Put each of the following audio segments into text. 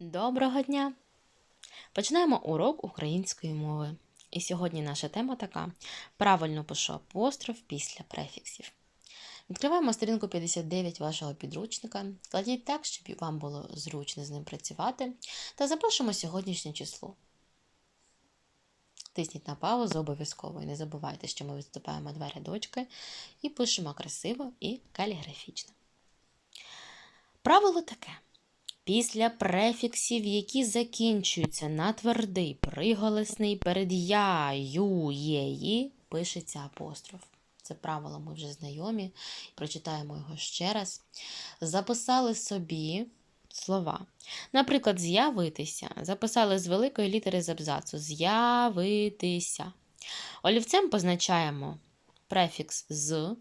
Доброго дня! Починаємо урок української мови. І сьогодні наша тема така: правильно пишу апостроф після префіксів. Відкриваємо сторінку 59 вашого підручника. Кладіть так, щоб вам було зручно з ним працювати. Та запишемо сьогоднішнє число. Тисніть на паузу обов'язково і не забувайте, що ми виступаємо два рядочки і пишемо красиво і каліграфічно. Правило таке. Після префіксів, які закінчуються на твердий приголосний перед я, ю, є, ї, пишеться апостроф. Це правило ми вже знайомі. Прочитаємо його ще раз. Записали собі слова. Наприклад, з'явитися. Записали з великої літери з абзацу. З'явитися. Олівцем позначаємо префікс з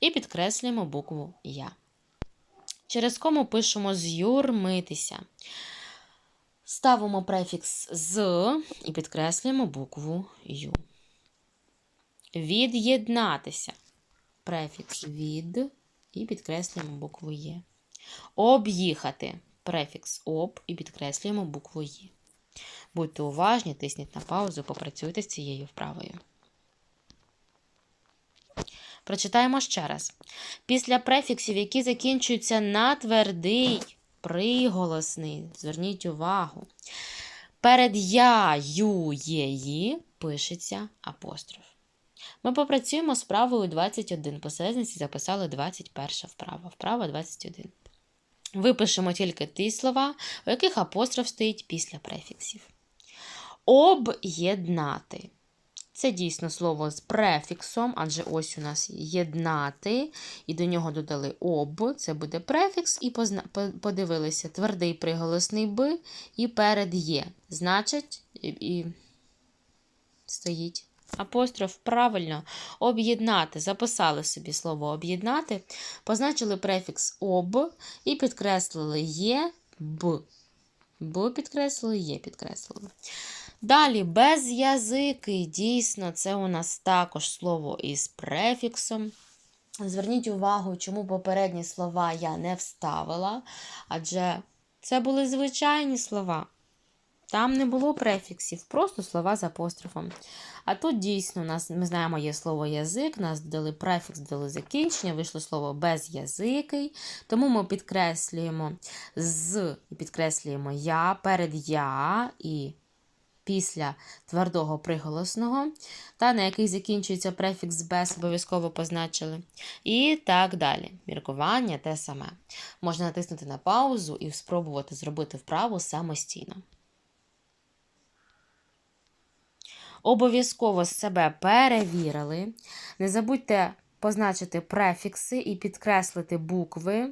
і підкреслюємо букву Я. Через кому пишемо з'юрмитися. Ставимо префікс з і підкреслюємо букву Ю. Від'єднатися. Префікс від і підкреслюємо букву Є. Об'їхати. Префікс об і підкреслюємо букву Є. Будьте уважні, тисніть на паузу, попрацюйте з цією вправою. Прочитаємо ще раз. Після префіксів, які закінчуються на твердий, приголосний, зверніть увагу. Перед я, ю, є, ї пишеться апостроф. Ми попрацюємо з правою 21. Посередниці записали 21 вправа. Вправа 21. Випишемо тільки ті слова, у яких апостроф стоїть після префіксів. Об'єднати. Це дійсно слово з префіксом, адже ось у нас єднати, і до нього додали об, це буде префікс, і подивилися твердий приголосний б і перед є. Значить, і стоїть апостроф правильно об'єднати. Записали собі слово об'єднати, позначили префікс об і підкреслили є б. Б підкреслили, є підкреслили. Далі без'язики. Дійсно, це у нас також слово із префіксом. Зверніть увагу, чому попередні слова я не вставила, адже це були звичайні слова. Там не було префіксів, просто слова з апострофом. А тут дійсно нас, ми знаємо, є слово язик, нас дали префікс, дали закінчення, вийшло слово без'язикий. Тому ми підкреслюємо з і підкреслюємо я перед я і після твердого приголосного, та на який закінчується префікс без, обов'язково позначили. І так далі. Міркування те саме. Можна натиснути на паузу і спробувати зробити вправу самостійно. Обов'язково себе перевірили. Не забудьте позначити префікси і підкреслити букви.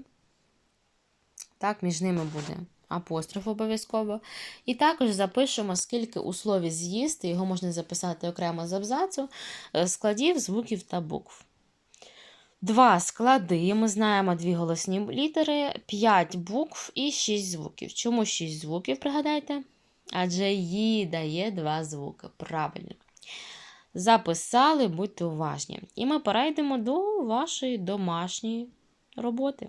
Так, між ними буде апостроф обов'язково. І також запишемо, скільки у слові з'їсти, його можна записати окремо з абзацу, складів, звуків та букв. Два склади, ми знаємо дві голосні літери, 5 букв і 6 звуків. Чому 6 звуків, пригадайте? Адже її дає два звуки. Правильно. Записали, будьте уважні. І ми перейдемо до вашої домашньої роботи.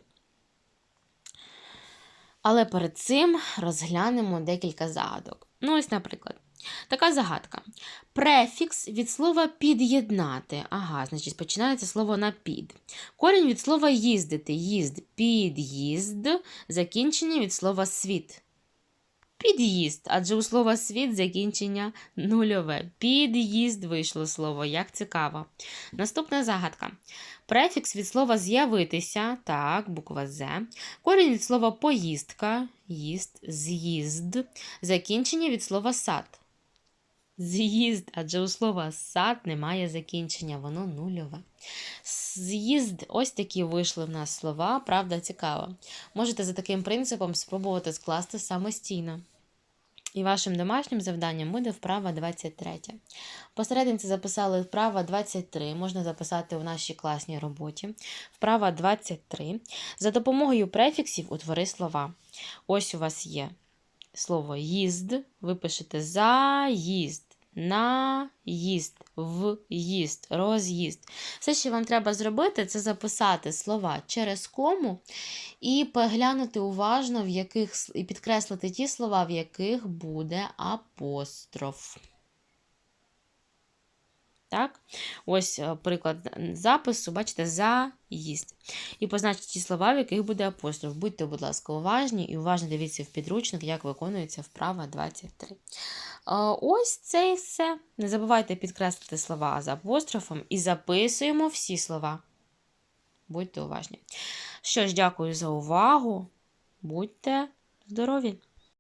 Але перед цим розглянемо декілька загадок. Ну, ось, наприклад, така загадка. Префікс від слова під'єднати. Ага, значить, починається слово на під. Корінь від слова їздити. Їзд, під'їзд, закінчення від слова світ. Під'їзд, адже у слова світ закінчення нульове. Під'їзд вийшло слово, як цікаво. Наступна загадка. Префікс від слова з'явитися, так, буква З. Корінь від слова поїздка, їзд, з'їзд. Закінчення від слова сад. З'їзд, адже у слова сад немає закінчення, воно нульове. З'їзд, ось такі вийшли в нас слова, правда, цікаво. Можете за таким принципом спробувати скласти самостійно. І вашим домашнім завданням буде вправа 23. Посерединці записали вправа 23, можна записати у нашій класній роботі. Вправа 23. За допомогою префіксів утвори слова. Ось у вас є слово їзд, ви пишете заїзд. Наїзд, в'їзд, роз'їзд. Все, що вам треба зробити, це записати слова через кому і поглянути уважно, в яких і підкреслити ті слова, в яких буде апостроф. Так? Ось е, приклад запису, бачите, заїзд. І позначте ті слова, в яких буде апостроф. Будьте, будь ласка, уважні і уважно дивіться в підручник, як виконується вправа 23. Е, Ось це і все. Не забувайте підкреслити слова з апострофом і записуємо всі слова. Будьте уважні. Що ж, дякую за увагу. Будьте здорові!